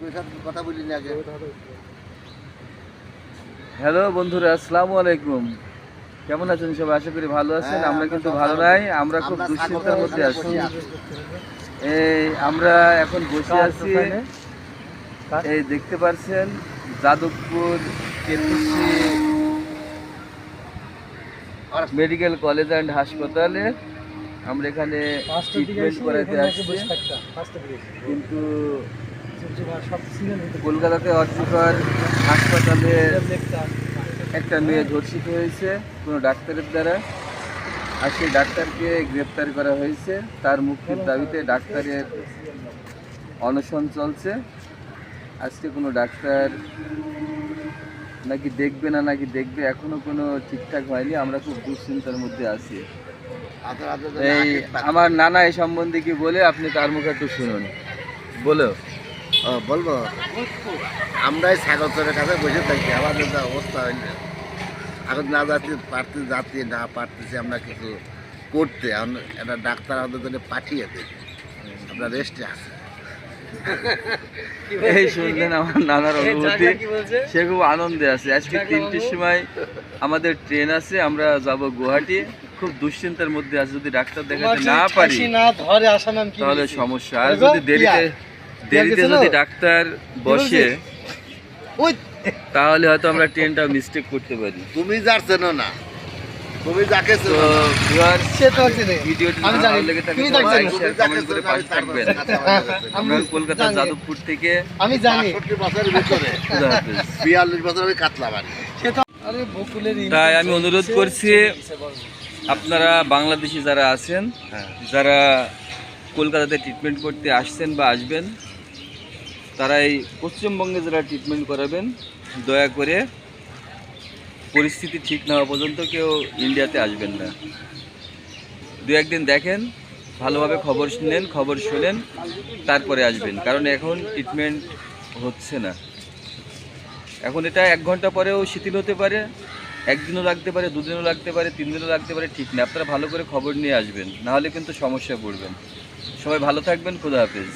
আগে হ্যালো বন্ধুরা আসসালামু আলাইকুম। কেমন আছেন সবাই? আশা করি ভালো আছেন। হ্যাঁ, আমরা কিন্তু ভালো নাই আমরা খুব আমরা দুশ্চিন্তার মধ্যে আছি। এই আমরা এখন বসে আছি। এই দেখতে পাচ্ছেন Jadavpur KPC medical college and হাসপাতালে আমরা এখানে ট্রিটমেন্ট করাতে আসছি। কিন্তু কলকাতাতে অর্থকর হাসপাতালে একটা মেয়ে ধর্ষিত হয়েছে, কোনো ডাক্তারের দ্বারা। আর সেই ডাক্তারকে গ্রেপ্তার করা হয়েছে। তার মুক্তির দাবিতে ডাক্তারের অনশন চলছে। আজকে কোনো ডাক্তার নাকি দেখবে না, নাকি দেখবে, এখনও কোনো ঠিকঠাক হয়নি। আমরা খুব দুশ্চিন্তার মধ্যে আছি। এই, আমার নানা এই সম্বন্ধে কি বলে, আপনি তার মুখে একটু শুনুন। বলো। বলব আমরাই সাগরের কাছে বসে থাকি আমাদের যা অবস্থা হইলে এখন না যাচ্ছি পারতে যাচ্ছি না পারতেছি আমরা কিছু করতে। এখন একটা ডাক্তার আমাদের জন্য পাঠিয়ে দেয় আমরা রেস্টে আছি। এই শুনলেন আমার নানার অনুভূতি। সে খুব আনন্দে আছে। আজকে তিনটির সময় আমাদের ট্রেন আছে আমরা যাব গুয়াহাটি। খুব দুশ্চিন্তার মধ্যে আছে যদি ডাক্তার দেখাতে না পারি না ধরে আসানাম কি তাহলে সমস্যা। আর যদি দেরিতে। দেরিতে যদি ডাক্তার বসে ওই তাহলে হয়তো আমরা ট্রেনটা মিস্টেক করতে পারি। তুমি যার চেনো না তুমি যাকে কলকাতা যাদবপুর থেকে আমি জানি। বিয়াল্লিশ বছর আমি কাতলা বাড়ি। সে তো আরে বকুলের তাই আমি অনুরোধ করছি আপনারা বাংলাদেশি যারা আছেন হ্যাঁ। যারা কলকাতাতে ট্রিটমেন্ট করতে আসছেন বা আসবেন তারা এই পশ্চিমবঙ্গে যারা ট্রিটমেন্ট করাবেন, দয়া করে পরিস্থিতি ঠিক না হওয়া পর্যন্ত কেউ ইন্ডিয়াতে আসবেন না। দু একদিন দেখেন, ভালোভাবে খবর শুনেন খবর শোনেন, তারপরে আসবেন। কারণ এখন ট্রিটমেন্ট হচ্ছে না। এখন এটা এক ঘণ্টা পরেও শিথিল হতে পারে, একদিনও লাগতে পারে, দুদিনও লাগতে পারে তিন দিনও লাগতে পারে, ঠিক না। আপনারা ভালো করে খবর নিয়ে আসবেন নাহলে কিন্তু সমস্যায় পড়বেন। সবাই ভালো থাকবেন, খুদা হাফেজ।